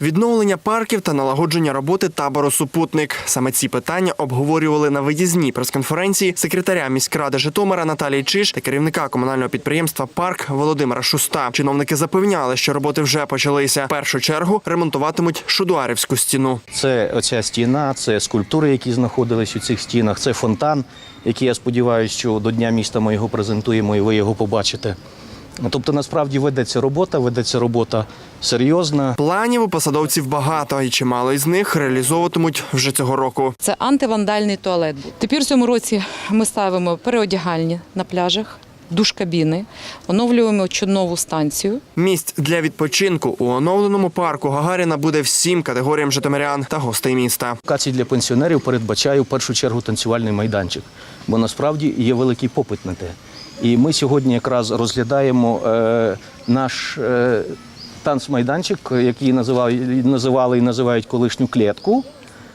Відновлення парків та налагодження роботи табору Супутник. Саме ці питання обговорювали на виїзній прес-конференції секретаря міськради Житомира Наталії Чиш та керівника комунального підприємства Парк Володимира Шуста. Чиновники запевняли, що роботи вже почалися. В першу чергу ремонтуватимуть Шудуарівську стіну. Це оця стіна, це скульптури, які знаходились у цих стінах, це фонтан, який я сподіваюся, що до Дня міста ми його презентуємо і ви його побачите. Тобто, насправді ведеться робота, ведеться робота серйозна. Планів у посадовців багато, і чимало із них реалізовуватимуть вже цього року. Це антивандальний туалет. Тепер в цьому році ми ставимо переодягальні на пляжах, душ-кабіни, оновлюємо човнову станцію. Місць для відпочинку у оновленому парку Гагаріна буде всім категоріям житомирян та гостей міста. Локації для пенсіонерів передбачає в першу чергу танцювальний майданчик, бо насправді є великий попит на те. І ми сьогодні якраз розглядаємо е, наш е, танцмайданчик, який називали, називали і називають колишню клітку.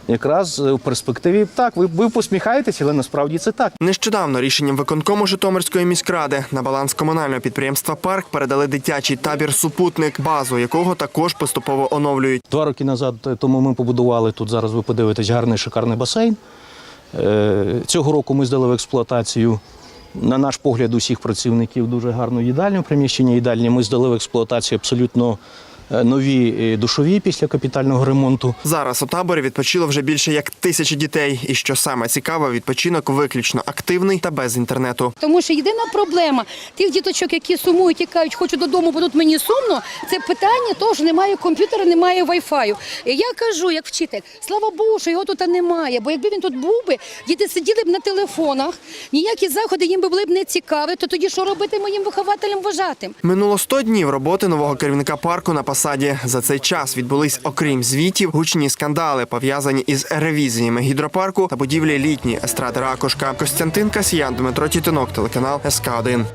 Якраз в перспективі так, ви, ви посміхаєтесь, але насправді це так. Нещодавно рішенням виконкому Житомирської міськради на баланс комунального підприємства Парк передали дитячий табір Супутник, базу якого також поступово оновлюють. Два роки назад е, тому ми побудували тут. Зараз ви подивитесь гарний шикарний басейн. Цього року ми здали в експлуатацію. На наш погляд, усіх працівників дуже гарну їдальню. Приміщення їдальні ми здали в експлуатацію абсолютно нові е, душові після капітального ремонту. Зараз у таборі відпочило вже більше як тисячі дітей. І що саме цікаве, відпочинок виключно активний та без інтернету. Тому що єдина проблема тих діточок, які сумують і кажуть, хочу додому, бо тут мені сумно, це питання того, що немає комп'ютера, немає вайфаю. І я кажу, як вчитель, слава Богу, що його тут немає. Бо якби він тут був би, діти сиділи б на телефонах, ніякі заходи їм би були б не цікаві, то тоді що робити моїм вихователям вважатим? Минуло 100 днів роботи нового керівника парку на посаді. За цей час відбулись, окрім звітів, гучні скандали, пов'язані із ревізіями гідропарку та будівлі літньої естради Ракушка. Костянтин Касьян, Дмитро Тітинок, телеканал СК 1